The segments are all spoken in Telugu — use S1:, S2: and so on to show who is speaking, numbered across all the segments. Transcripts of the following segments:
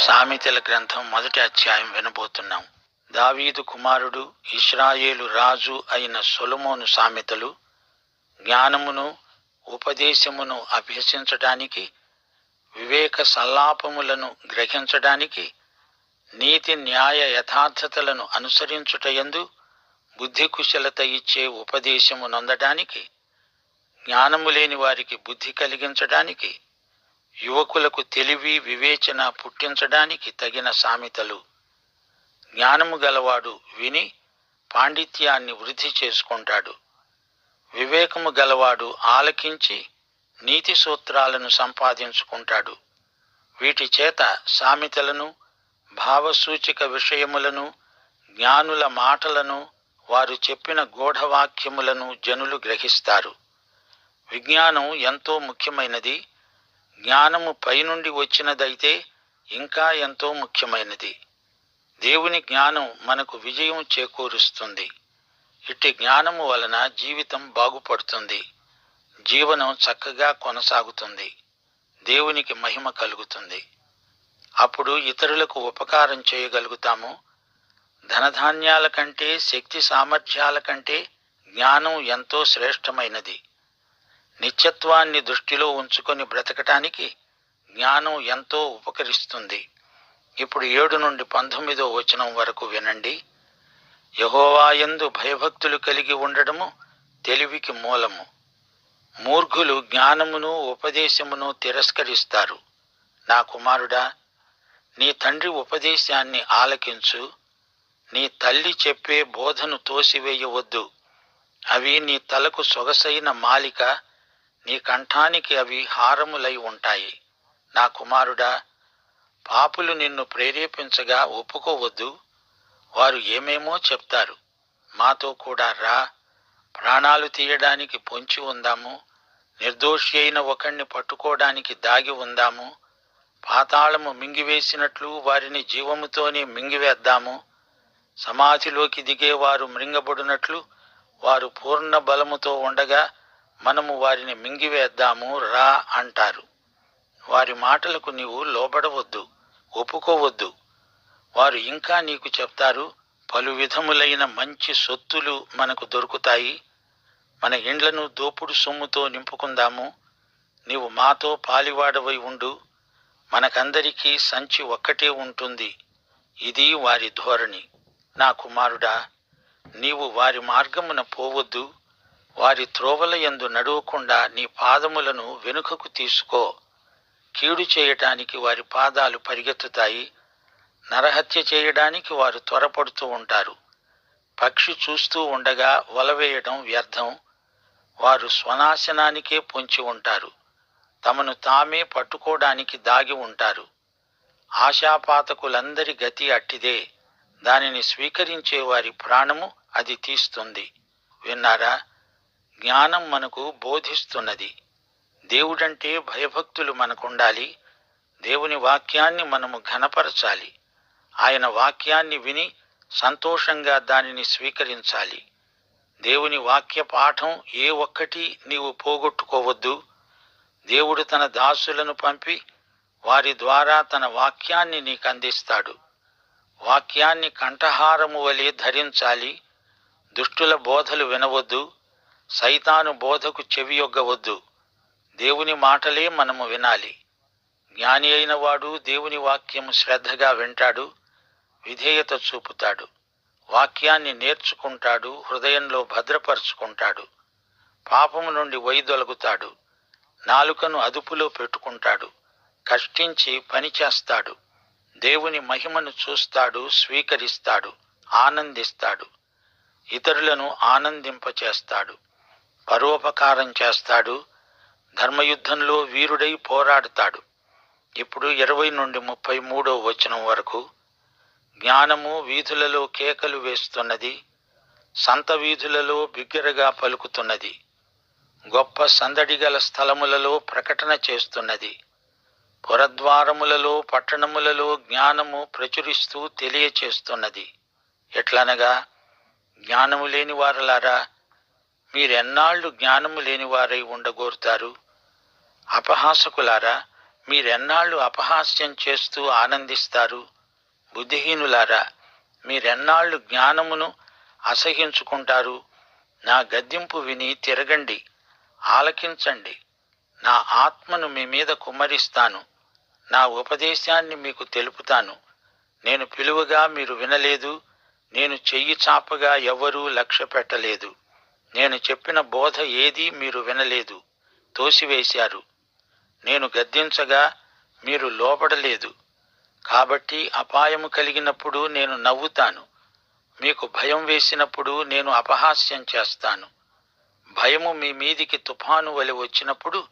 S1: సామెతల గ్రంథం మొదటి అధ్యాయం వినబోతున్నాం. దావీదు కుమారుడు ఇస్రాయేలు రాజు అయిన సొలమోను సామెతలు జ్ఞానమును ఉపదేశమును అభ్యసించడానికి వివేక సల్లాపములను గ్రహించడానికి నీతి న్యాయ యథార్థతలను అనుసరించుటయందు బుద్ధి కుశలత ఇచ్చే ఉపదేశము నొందడానికి జ్ఞానము లేని వారికి బుద్ధి కలిగించడానికి యువకులకు తెలివి వివేచన పుట్టించడానికి తగిన సామెతలు. జ్ఞానము గలవాడు విని పాండిత్యాన్ని వృద్ధి చేసుకుంటాడు. వివేకము గలవాడు ఆలకించి నీతి సూత్రాలను సంపాదించుకుంటాడు. వీటి చేత సామెతలను భావసూచిక విషయములను జ్ఞానుల మాటలను వారు చెప్పిన గూఢవాక్యములను జనులు గ్రహిస్తారు. విజ్ఞానం ఎంతో ముఖ్యమైనది. జ్ఞానము పైనుండి వచ్చినదైతే ఇంకా ఎంతో ముఖ్యమైనది. దేవుని జ్ఞానం మనకు విజయం చేకూరుస్తుంది. ఇట్టి జ్ఞానము వలన జీవితం బాగుపడుతుంది. జీవనం చక్కగా కొనసాగుతుంది. దేవునికి మహిమ కలుగుతుంది. అప్పుడు ఇతరులకు ఉపకారం చేయగలుగుతాము. ధనధాన్యాల కంటే శక్తి సామర్థ్యాల కంటే జ్ఞానం ఎంతో శ్రేష్టమైనది. నిత్యత్వాన్ని దృష్టిలో ఉంచుకొని బ్రతకటానికి జ్ఞానం ఎంతో ఉపకరిస్తుంది. ఇప్పుడు ఏడు నుండి పంతొమ్మిదో వచనం వరకు వినండి. యహోవాయందు భయభక్తులు కలిగి ఉండడము తెలివికి మూలము. మూర్ఖులు జ్ఞానమును ఉపదేశమును తిరస్కరిస్తారు. నా కుమారుడా నీ తండ్రి ఉపదేశాన్ని ఆలకించు. నీ తల్లి చెప్పే బోధను తోసివేయవద్దు. అవి నీ తలకు సొగసైన మాలిక నీ కంఠానికి అవి హారములై ఉంటాయి. నా కుమారుడా పాపులు నిన్ను ప్రేరేపించగా ఒప్పుకోవద్దు. వారు ఏమేమో చెప్తారు. మాతో కూడా రా. ప్రాణాలు తీయడానికి పొంచి ఉందాము. నిర్దోషి అయిన ఒకణ్ణి పట్టుకోవడానికి దాగి ఉందాము. పాతాళము మింగివేసినట్లు వారిని జీవముతోనే మింగివేద్దాము. సమాధిలోకి దిగేవారు మృంగబడినట్లు వారు పూర్ణ బలముతో ఉండగా మనము వారిని మింగివేద్దాము రా అంటారు. వారి మాటలకు నీవు లోబడవద్దు ఒప్పుకోవద్దు. వారు ఇంకా నీకు చెప్తారు పలు విధములైన మంచి సొత్తులు మనకు దొరుకుతాయి. మన ఇండ్లను దోపుడు సొమ్ముతో నింపుకుందాము. నీవు మాతో పాలివాడవై ఉండు. మనకందరికీ సంచి ఒక్కటే ఉంటుంది. ఇది వారి ధోరణి. నా కుమారుడా నీవు వారి మార్గమున పోవద్దు. వారి త్రోవల యందు నడవకుండా నీ పాదములను వెనుకకు తీసుకో. కీడు చేయటానికి వారి పాదాలు పరిగెత్తుతాయి. నరహత్య చేయడానికి వారు త్వరపడుతూ ఉంటారు. పక్షి చూస్తూ ఉండగా వలవేయడం వ్యర్థం. వారు స్వనాశనానికే పొంచి ఉంటారు. తమను తామే పట్టుకోవడానికి దాగి ఉంటారు. ఆశాపాతకులందరి గతి అట్టిదే. దానిని స్వీకరించే వారి ప్రాణము అది తీస్తుంది. విన్నారా? జ్ఞానం మనకు బోధిస్తున్నది. దేవుడంటే భయభక్తులు మనకుండాలి. దేవుని వాక్యాన్ని మనము ఘనపరచాలి. ఆయన వాక్యాన్ని విని సంతోషంగా దానిని స్వీకరించాలి. దేవుని వాక్య పాఠం ఏ ఒక్కటి నీవు పోగొట్టుకోవద్దు. దేవుడు తన దాసులను పంపి వారి ద్వారా తన వాక్యాన్ని నీకు అందిస్తాడు. వాక్యాన్ని కంఠహారము వలె ధరించాలి. దుష్టుల బోధలు వినవద్దు. సైతాను బోధకు చెవియొగ్గవద్దు. దేవుని మాటలే మనము వినాలి. జ్ఞాని అయిన వాడు దేవుని వాక్యము శ్రద్ధగా వింటాడు విధేయత చూపుతాడు వాక్యాన్ని నేర్చుకుంటాడు హృదయంలో భద్రపరుచుకుంటాడు పాపము నుండి వైదొలగుతాడు నాలుకను అదుపులో పెట్టుకుంటాడు కష్టించి పని చేస్తాడు దేవుని మహిమను చూస్తాడు స్వీకరిస్తాడు ఆనందిస్తాడు ఇతరులను ఆనందింపచేస్తాడు. పరోపకారం చేస్తాడు. ధర్మయుద్ధంలో వీరుడై పోరాడుతాడు. ఇప్పుడు ఇరవై నుండి ముప్పై మూడో వచనం వరకు జ్ఞానము వీధులలో కేకలు వేస్తున్నది సంత వీధులలో బిగ్గరగా పలుకుతున్నది గొప్ప సందడిగల స్థలములలో ప్రకటన చేస్తున్నది పురద్వారములలో పట్టణములలో జ్ఞానము ప్రచురిస్తూ తెలియచేస్తున్నది. ఎట్లనగా జ్ఞానము లేని వారలారా మీరెన్నాళ్ళు జ్ఞానము లేనివారై ఉండగోరుతారు? అపహాసకులారా మీరెన్నాళ్ళు అపహాస్యం చేస్తూ ఆనందిస్తారు? బుద్ధిహీనులారా మీరెన్నాళ్ళు జ్ఞానమును అసహించుకుంటారు? నా గద్దింపు విని తిరగండి ఆలకించండి. నా ఆత్మను మీ మీద కుమ్మరిస్తాను. నా ఉపదేశాన్ని మీకు తెలుపుతాను. నేను పిలువగా మీరు వినలేదు నేను చెయ్యి చాపగా ఎవ్వరూ లక్ష్య పెట్టలేదు నేను చెప్పిన బోధ ఏదీ మీరు వినలేదు. తోసివేశారు. నేను గద్దించగా మీరు లోపడలేదు కాబట్టి అపాయము కలిగినప్పుడు నేను నవ్వుతాను. మీకు భయం వేసినప్పుడు నేను అపహాస్యం చేస్తాను. భయము మీ మీదికి తుఫాను వలె వచ్చినప్పుడు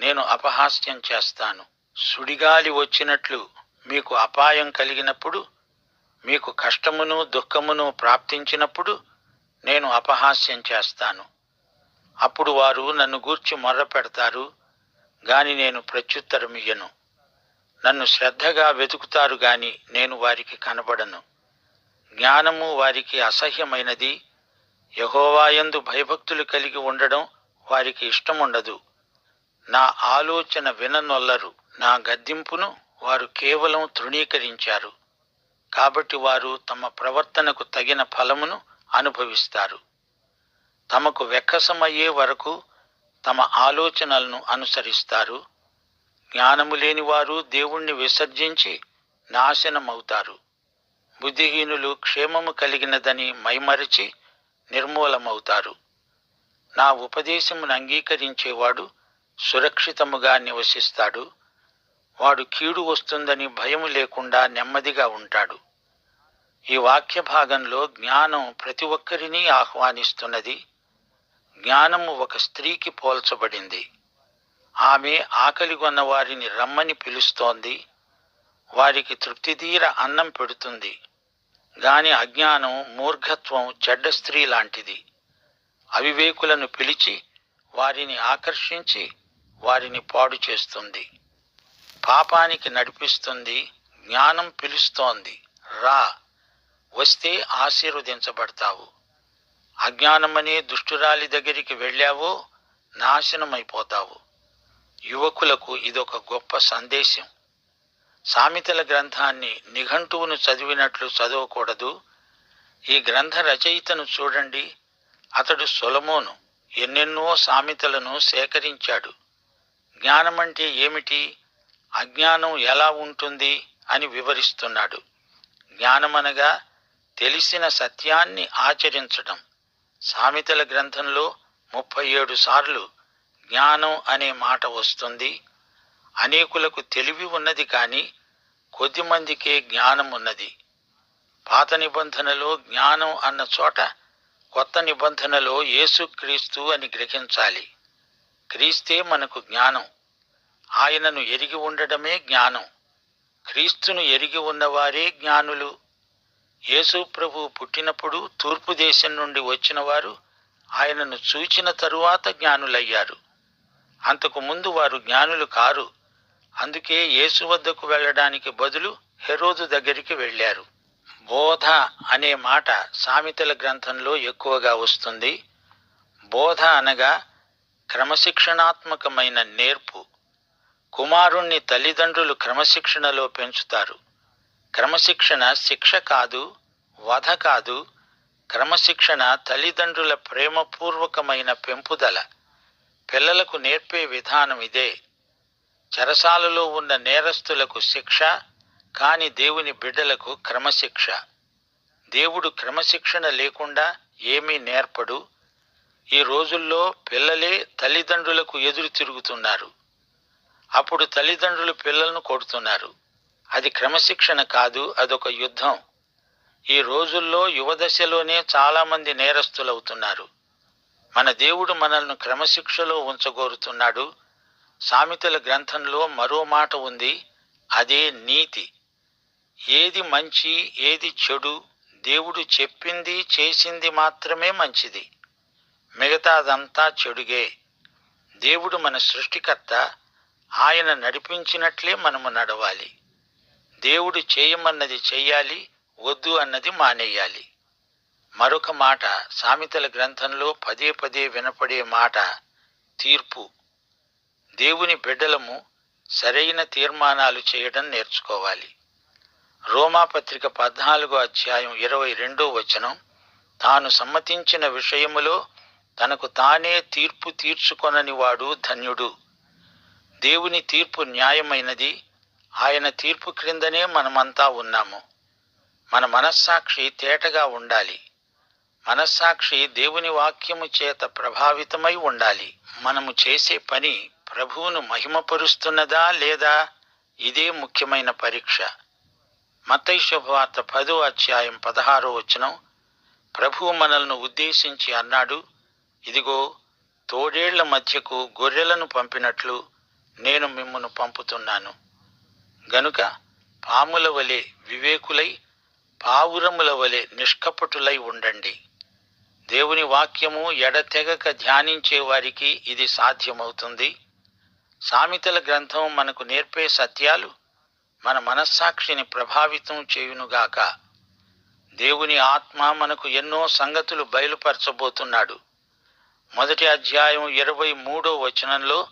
S1: నేను అపహాస్యం చేస్తాను. సుడిగాలి వచ్చినట్లు మీకు అపాయం కలిగినప్పుడు మీకు కష్టమును దుఃఖమును ప్రాప్తించినప్పుడు నేను అపహాస్యం చేస్తాను. అప్పుడు వారు నన్ను గూర్చి మొర్ర పెడతారు గాని నేను ప్రత్యుత్తరమియ్యను. నన్ను శ్రద్ధగా వెతుకుతారు గాని నేను వారికి కనబడను. జ్ఞానము వారికి అసహ్యమైనది. యహోవాయందు భయభక్తులు కలిగి ఉండడం వారికి ఇష్టముండదు. నా ఆలోచన విననొల్లరు. నా గద్దింపును వారు కేవలం తృణీకరించారు. కాబట్టి వారు తమ ప్రవర్తనకు తగిన ఫలమును అనుభవిస్తారు. తమకు వెక్కసమయ్యే వరకు తమ ఆలోచనలను అనుసరిస్తారు. జ్ఞానము లేని వారు దేవుణ్ణి విసర్జించి నాశనమవుతారు. బుద్ధిహీనులు క్షేమము కలిగినదని మైమరిచి నిర్మూలమవుతారు. నా ఉపదేశమును అంగీకరించేవాడు సురక్షితముగా నివసిస్తాడు. వాడు కీడు వస్తుందని భయము లేకుండా నెమ్మదిగా ఉంటాడు. ఈ వాక్య భాగంలో జ్ఞానం ప్రతి ఒక్కరినీ ఆహ్వానిస్తున్నది. జ్ఞానము ఒక స్త్రీకి పోల్చబడింది. ఆమె ఆకలిగొన్న వారిని రమ్మని పిలుస్తోంది. వారికి తృప్తిదీర అన్నం పెడుతుంది. గాని అజ్ఞానం మూర్ఘత్వం చెడ్డ స్త్రీ లాంటిది. అవివేకులను పిలిచి వారిని ఆకర్షించి వారిని పాడు చేస్తుంది. పాపానికి నడిపిస్తుంది జ్ఞానం పిలుస్తోంది. రా. వస్తే ఆశీర్వదించబడతావు. అజ్ఞానమనే దుష్టురాలి దగ్గరికి వెళ్ళావో నాశనమైపోతావు. యువకులకు ఇదొక గొప్ప సందేశం. సామెతల గ్రంథాన్ని నిఘంటువును చదివినట్లు చదవకూడదు. ఈ గ్రంథ రచయితను చూడండి. అతడు సొలమోను ఎన్నెన్నో సామెతలను సేకరించాడు. జ్ఞానమంటే ఏమిటి? అజ్ఞానం ఎలా ఉంటుంది అని వివరిస్తున్నాడు. జ్ఞానమనగా తెలిసిన సత్యాన్ని ఆచరించడం. సామెతల గ్రంథంలో ముప్పై ఏడు సార్లు జ్ఞానం అనే మాట వస్తుంది. అనేకులకు తెలివి ఉన్నది కానీ కొద్దిమందికే జ్ఞానం ఉన్నది. పాత నిబంధనలో జ్ఞానం అన్న చోట కొత్త నిబంధనలో యేసుక్రీస్తు అని గ్రహించాలి. క్రీస్తే మనకు జ్ఞానం. ఆయనను ఎరిగి ఉండడమే జ్ఞానం. క్రీస్తును ఎరిగి ఉన్నవారే జ్ఞానులు. యేసు ప్రభు పుట్టినప్పుడు తూర్పు దేశం నుండి వచ్చిన వారు ఆయనను చూచిన తరువాత జ్ఞానులయ్యారు. అంతకు ముందు వారు జ్ఞానులు కారు. అందుకే యేసు వద్దకు వెళ్ళడానికి బదులు హెరోదు దగ్గరికి వెళ్ళారు. బోధ అనే మాట సామెతల గ్రంథంలో ఎక్కువగా వస్తుంది. బోధ అనగా క్రమశిక్షణాత్మకమైన నేర్పు. కుమారుణ్ణి తల్లిదండ్రులు క్రమశిక్షణలో పెంచుతారు. క్రమశిక్షణ శిక్ష కాదు వధ కాదు. క్రమశిక్షణ తల్లిదండ్రుల ప్రేమపూర్వకమైన పెంపుదల. పిల్లలకు నేర్పే విధానం ఇదే. చెరసాలలో ఉన్న నేరస్తులకు శిక్ష కాని దేవుని బిడ్డలకు క్రమశిక్ష. దేవుడు క్రమశిక్షణ లేకుండా ఏమీ నేర్పడు. ఈ రోజుల్లో పిల్లలే తల్లిదండ్రులకు ఎదురు తిరుగుతున్నారు. అప్పుడు తల్లిదండ్రులు పిల్లలను కొడుతున్నారు. అది క్రమశిక్షణ కాదు అదొక యుద్ధం. ఈ రోజుల్లో యువదశలోనే చాలామంది నేరస్తులవుతున్నారు. మన దేవుడు మనల్ని క్రమశిక్షలో ఉంచగోరుతున్నాడు. సామెతల గ్రంథంలో మరో మాట ఉంది అదే నీతి. ఏది మంచి ఏది చెడు దేవుడు చెప్పింది చేసింది మాత్రమే మంచిది. మిగతాదంతా చెడుగే. దేవుడు మన సృష్టికర్త ఆయన నడిపించినట్లే మనము నడవాలి. దేవుడు చేయమన్నది చెయ్యాలి వద్దు అన్నది మానేయాలి. మరొక మాట సామెతల గ్రంథంలో పదే పదే వినపడే మాట తీర్పు. దేవుని బిడ్డలము సరైన తీర్మానాలు చేయడం నేర్చుకోవాలి. రోమాపత్రిక పద్నాలుగో అధ్యాయం ఇరవై రెండో వచనం తాను సమ్మతించిన విషయములో తనకు తానే తీర్పు తీర్చుకొనని వాడు ధన్యుడు. దేవుని తీర్పు న్యాయమైనది ఆయన తీర్పు క్రిందనే మనమంతా ఉన్నాము. మన మనస్సాక్షి తేటగా ఉండాలి. మనస్సాక్షి దేవుని వాక్యము చేత ప్రభావితమై ఉండాలి. మనము చేసే పని ప్రభువును మహిమపరుస్తున్నదా లేదా? ఇదే ముఖ్యమైన పరీక్ష. మతై శుభవార్త పదో అధ్యాయం పదహారో వచనం. ప్రభువు మనల్ని ఉద్దేశించి అన్నాడు ఇదిగో తోడేళ్ళ మధ్యకు గొర్రెలను పంపినట్లు నేను మిమ్మను పంపుతున్నాను. గనుక పాముల వలె వివేకులై పావురముల వలె నిష్కపటులై ఉండండి. దేవుని వాక్యము ఎడతెగక ధ్యానించే వారికి ఇది సాధ్యమవుతుంది. సామెతల గ్రంథం మనకు నేర్పే సత్యాలు మన మనస్సాక్షిని ప్రభావితం చేయునుగాక. దేవుని ఆత్మ మనకు ఎన్నో సంగతులు బయలుపరచబోతున్నాడు. మొదటి అధ్యాయం ఇరవై మూడో వచనంలో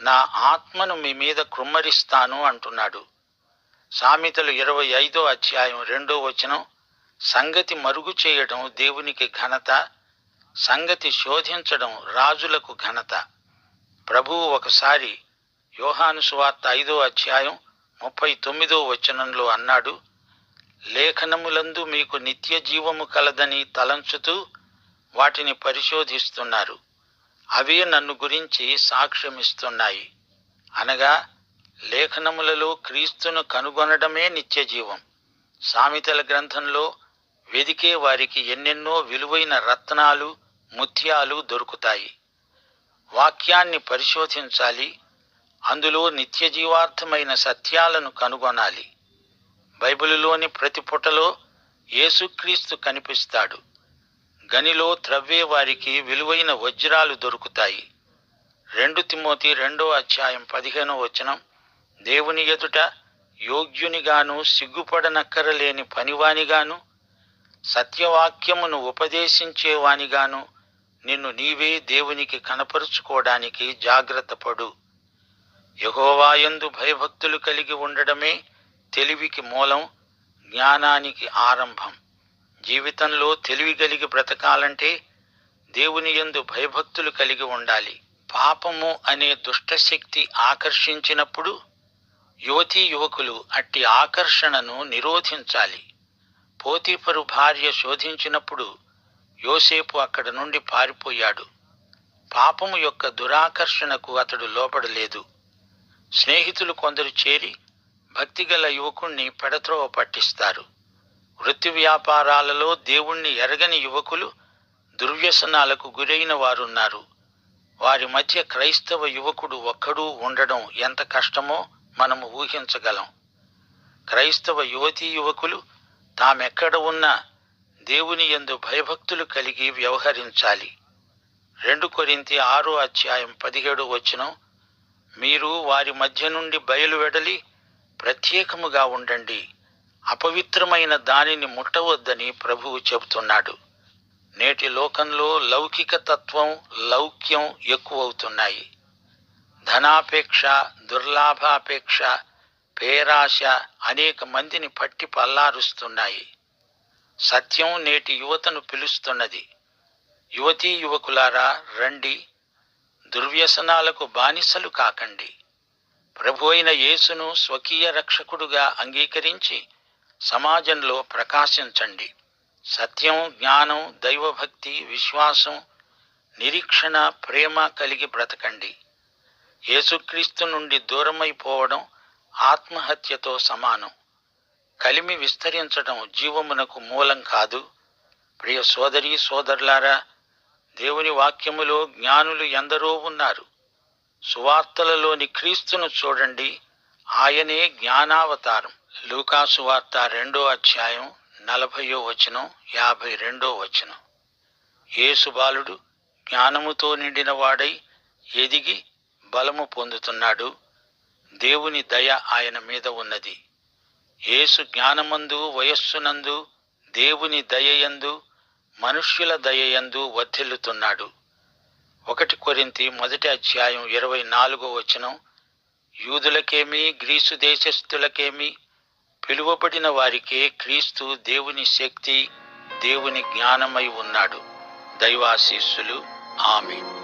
S1: నా ఆత్మను మీ మీద కృమ్మరిస్తాను అంటున్నాడు. సామెతలు ఇరవై ఐదో అధ్యాయం రెండో వచనం సంగతి మరుగు చేయడం దేవునికి ఘనత సంగతి శోధించడం రాజులకు ఘనత. ప్రభువు ఒకసారి యోహాను సువార్త ఐదో అధ్యాయం ముప్పై తొమ్మిదో వచనంలో అన్నాడు లేఖనములందు మీకు నిత్య జీవము కలదని తలంచుతూ వాటిని పరిశోధిస్తున్నారు. అవే నన్ను గురించి సాక్ష్యమిస్తున్నాయి. అనగా లేఖనములలో క్రీస్తును కనుగొనడమే నిత్య జీవం. సామెతల గ్రంథంలో వెదికే వారికి ఎన్నెన్నో విలువైన రత్నాలు ముత్యాలు దొరుకుతాయి. వాక్యాన్ని పరిశోధించాలి. అందులో నిత్య జీవార్థమైన సత్యాలను కనుగొనాలి. బైబిలులోని ప్రతి పుటలో యేసుక్రీస్తు కనిపిస్తాడు. గనిలో త్రవ్వే వారికి విలువైన వజ్రాలు దొరుకుతాయి. రెండు తిమోతి రెండో అధ్యాయం పదిహేనో వచనం దేవుని ఎదుట యోగ్యునిగాను సిగ్గుపడనక్కరలేని పనివానిగాను సత్యవాక్యమును ఉపదేశించేవానిగాను నిన్ను నీవే దేవునికి కనపరుచుకోవడానికి జాగ్రత్త పడు. యహోవాయందు భయభక్తులు కలిగి ఉండడమే తెలివికి మూలం జ్ఞానానికి ఆరంభం. జీవితంలో తెలివి కలిగి బ్రతకాలంటే దేవుని యందు భయభక్తులు కలిగి ఉండాలి. పాపము అనే దుష్టశక్తి ఆకర్షించినప్పుడు యువతీ యువకులు అట్టి ఆకర్షణను నిరోధించాలి. పోతీఫరు భార్య శోధించినప్పుడు యోసేపు అక్కడ నుండి పారిపోయాడు. పాపము యొక్క దురాకర్షణకు అతడు లోపడలేదు స్నేహితులు కొందరు చేరి భక్తిగల యువకుణ్ణి పెడత్రోవ పట్టిస్తారు. వృత్తి వ్యాపారాలలో దేవుణ్ణి ఎరగని యువకులు దుర్వ్యసనాలకు గురైన వారున్నారు. వారి మధ్య క్రైస్తవ యువకుడు ఒక్కడూ ఉండడం ఎంత కష్టమో మనము ఊహించగలం. క్రైస్తవ యువతీ యువకులు తామెక్కడ ఉన్నా దేవుని యందు భయభక్తులు కలిగి వ్యవహరించాలి. రెండు కొరింతి ఆరో అధ్యాయం పదిహేడు వచ్చిన మీరు వారి మధ్య నుండి బయలువెడలి ప్రత్యేకముగా ఉండండి. అపవిత్రమైన దానిని ముట్టవద్దని ప్రభువు చెబుతున్నాడు. నేటి లోకంలో లౌకిక తత్వం లౌక్యం ఎక్కువవుతున్నాయి. ధనాపేక్ష దుర్లాభాపేక్ష పేరాశ అనేక మందిని పట్టి పల్లారుస్తున్నాయి. సత్యం నేటి యువతను పిలుస్తున్నది. యువతీ యువకులారా రండి. దుర్వ్యసనాలకు బానిసలు కాకండి. ప్రభు అయిన యేసును స్వకీయ రక్షకుడుగా అంగీకరించి సమాజంలో ప్రకాశించండి. సత్యం జ్ఞానం దైవభక్తి విశ్వాసం నిరీక్షణ ప్రేమ కలిగి బ్రతకండి. యేసుక్రీస్తు నుండి దూరమైపోవడం ఆత్మహత్యతో సమానం. కలిమి విస్తరించడం జీవమునకు మూలం కాదు. ప్రియ సోదరి సోదరులారా దేవుని వాక్యములో జ్ఞానులు ఎందరో ఉన్నారు. సువార్తలలోని క్రీస్తును చూడండి. ఆయనే జ్ఞానావతారం. లూకాసు వార్త రెండో అధ్యాయం నలభయో వచనం యాభై రెండో వచనం. యేసు బాలుడు జ్ఞానముతో నిండినవాడై ఎదిగి బలము పొందుతున్నాడు. దేవుని దయ ఆయన మీద ఉన్నది. యేసు జ్ఞానమందు వయస్సునందు దేవుని దయయందు మనుష్యుల దయయందు వర్ధిల్లుతున్నాడు. ఒకటి కొరింతి మొదటి అధ్యాయం ఇరవై నాలుగో వచనం. యూదులకేమి గ్రీసు దేశస్థులకేమి పిలువబడిన వారికే క్రీస్తు దేవుని శక్తి దేవుని జ్ఞానమై ఉన్నాడు. దైవాశీస్సులు. ఆమె